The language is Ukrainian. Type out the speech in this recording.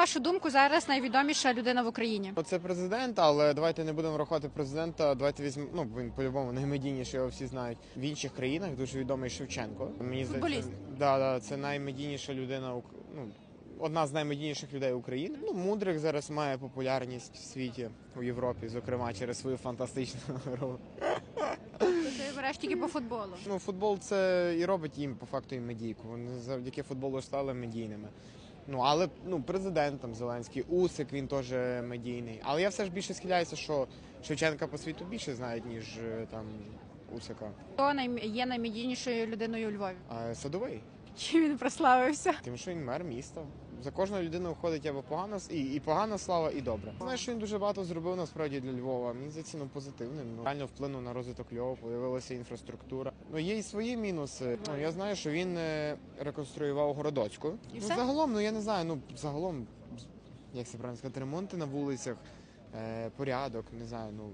вашу думку, зараз найвідоміша людина в Україні? Це президент, але давайте не будемо рахувати президента. Давайте візьмемо. Ну він по-любому наймедійніший, його всі знають. В інших країнах дуже відомий Шевченко. Мені Футболіст. здається, да, да, це наймедійніша людина. Ну одна з наймедійніших людей України. Ну мудрик зараз має популярність в світі у Європі, зокрема через свою фантастичну гру. Ти береш тільки по футболу. Ну, футбол це і робить їм по факту і медійку. Вони завдяки футболу стали медійними. Ну але ну президент там Зеленський, Усик він теж медійний. Але я все ж більше схиляюся, що Шевченка по світу більше знають, ніж е, там Усика. Хто най- є наймедійнішою людиною у Львові? А садовий, Чим він прославився? тим, що він мер міста. За кожною людиною входить або погана і, і погана слава, і добра. Знаєш, що він дуже багато зробив насправді для Львова. Мені здається, ну позитивним. Ну реально вплинув на розвиток Львова, появилася інфраструктура. Ну є і свої мінуси. Ну я знаю, що він е, реконструював Городоцьку. І ну все? загалом, ну я не знаю. Ну загалом, як це правильно сказати, ремонти на вулицях, е, порядок, не знаю. Ну